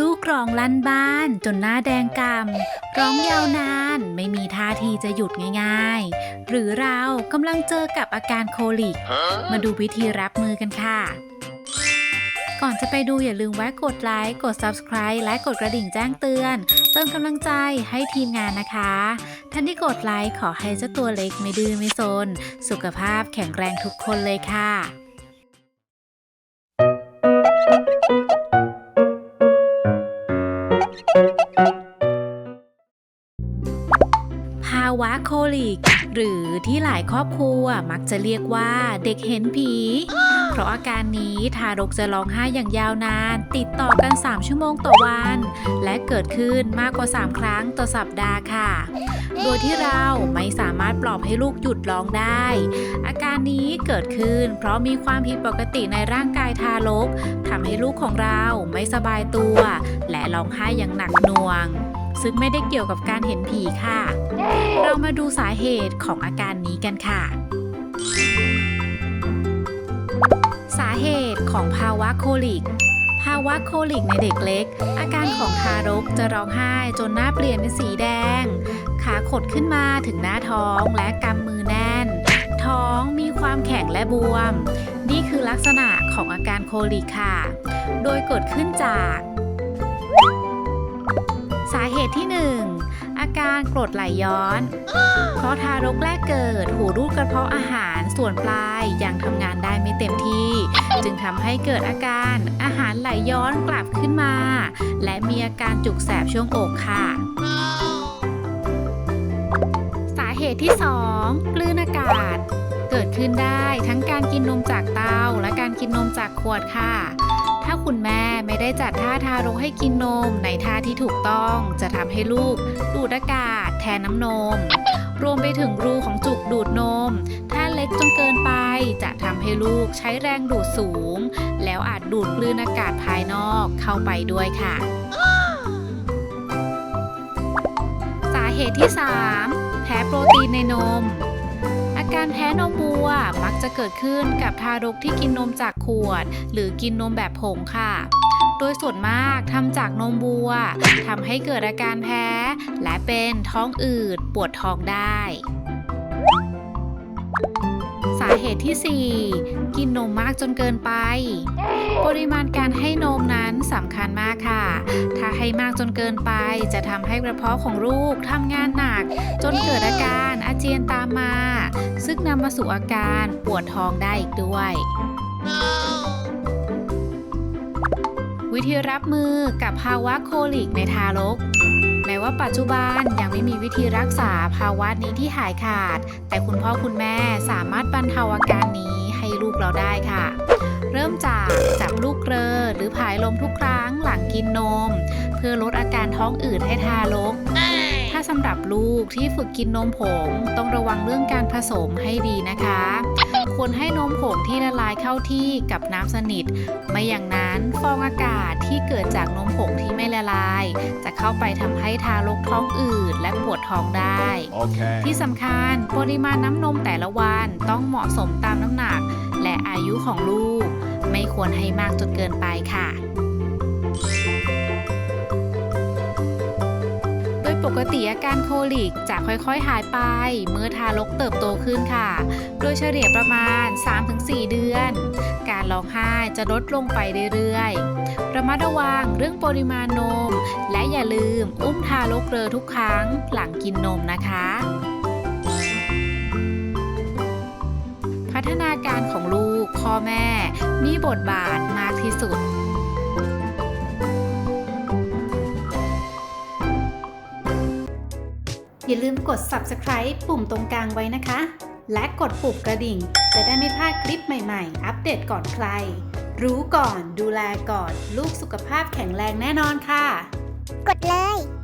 ลูกร้องลั่นบ้านจนหน้าแดงกำ่ำร้องยาวนานไม่มีท่าทีจะหยุดง่ายๆ หรือเรากำลังเจอกับอาการโคลิก มาดูวิธีรับมือกันค่ะ ก่อนจะไปดูอย่าลืมแวะกดไลค์กด Subscribe และกดกระดิ่งแจ้งเตือน เติมกำลังใจให้ทีมงานนะคะ ท่านที่กดไลค์ขอให้เจ้าตัวเล็กไม่ดื้อไม่ซนสุขภาพแข็งแรงทุกคนเลยค่ะาวะโคลิก หรือที่หลายครอบครัวมักจะเรียกว่าเด็กเห็นผี เพราะอาการนี้ทารกจะร้องไห้อย่างยาวนาน ติดต่อกัน 3 ชั่วโมงต่อวัน และเกิดขึ้นมากกว่า 3 ครั้งต่อสัปดาห์ค่ะ โดยที่เราไม่สามารถปลอบให้ลูกหยุดร้องได้ อาการนี้เกิดขึ้น เพราะมีความผิดปกติในร่างกายทารกทำให้ลูกของเราไม่สบายตัว และร้องไห้อย่างหนักหน่วง ซึ่งไม่ได้เกี่ยวกับการเห็นผีค่ะ เรามาดูสาเหตุของอาการนี้กันค่ะ สาเหตุของภาวะโคลิก ภาวะโคลิกในเด็กเล็ก อาการของทารกจะร้องไห้จนหน้าเปลี่ยนเป็นสีแดง ขาขดขึ้นมาถึงหน้าท้องและกำมือแน่น ท้องมีความแข็งและบวม นี่คือลักษณะของอาการโคลิกค่ะ โดยเกิดขึ้นจาก สาเหตุที่ 1 อาการกรดไหลย้อน เพราะทารกแรกเกิดหูรูดกระเพาะอาหารส่วนปลายยังทำงานได้ไม่เต็มที่ จึงทำให้เกิดอาการอาหารไหลย้อนกลับขึ้นมา และมีอาการจุกแสบช่วงอกค่ะ สาเหตุที่ 2 กลืนอากาศ เกิดขึ้นได้ทั้งการกินนมจากเตาและการกินนมจากขวดค่ะ คุณแม่ไม่ได้จัดท่าทารกให้กินนมในท่าที่ถูกต้องจะทำให้ลูกดูดอากาศแทนน้ำนม รวมไปถึงรูของจุกดูดนม ถ้าเล็กจนเกินไปจะทำให้ลูกใช้แรงดูดสูง แล้วอาจดูดกลืนอากาศภายนอกเข้าไปด้วยค่ะ สาเหตุที่ 3 แพ้โปรตีนในนม อาการแพ้นมวัวมักจะเกิดขึ้นกับทารกที่กินนมจากขวด หรือกินนมแบบผงค่ะ โดยส่วนมากทำจากนมวัวทำให้เกิดอาการแพ้ และเป็นท้องอืดปวดท้องได้ สาเหตุที่ 4 กินนมมากจนเกินไป ปริมาณการให้นมนั้ สำคัญมากค่ะ ถ้าให้มากจนเกินไปจะทำให้กระเพาะของลูกทำงานหนัก จนเกิดอาการอาเจียนตามมา ซึ่งนำมาสู่อาการปวดท้องได้อีกด้วยวิธีรับมือกับภาวะโคลิกในทารก แม้ว่าปัจจุบันยังไม่มีวิธีรักษาภาวะนี้ที่หายขาด แต่คุณพ่อคุณแม่สามารถบรรเทาอาการนี้ให้ลูกเราได้ค่ะ เริ่มจากจับลูกเกลอหรือผายลมทุกครั้งหลังกินนม เพื่อลดอาการท้องอืดให้ทารก ถ้าสำหรับลูกที่ฝึกกินนมผงต้องระวังเรื่องการผสมให้ดีนะคะ ควรให้นมผงที่ละลายเข้าที่กับน้ำสนิท ไม่อย่างนั้นฟองอากาศที่เกิดจากนมผงที่ไม่ละลาย จะเข้าไปทำให้ทารกท้องอืดและปวดท้องได้ Okay. ที่สำคัญปริมาณน้ำนมแต่ละวันต้องเหมาะสมตามน้ำหนักและอายุของลูก ไม่ควรให้มากจนเกินไปค่ะโดยปกติอาการโคลิกจะค่อยๆ หายไป เมื่อทารกเติบโตขึ้นค่ะ โดยเฉลี่ยประมาณ 3-4 เดือน การร้องไห้จะลดลงไปเรื่อยๆ ระมัดระวังเรื่องปริมาณนม และอย่าลืมอุ้มทารกเรอทุกครั้งหลังกินนมนะคะ ฒนาการของลูกพ่อแม่ มีบทบาทมากที่สุด อย่าลืมกด subscribe ปุ่มตรงกลางไว้นะคะ และกดปุ่มกระดิ่ง จะได้ไม่พลาดคลิปใหม่ๆ อัปเดตก่อนใคร รู้ก่อนดูแลก่อน ลูกสุขภาพแข็งแรงแน่นอนค่ะ กดเลย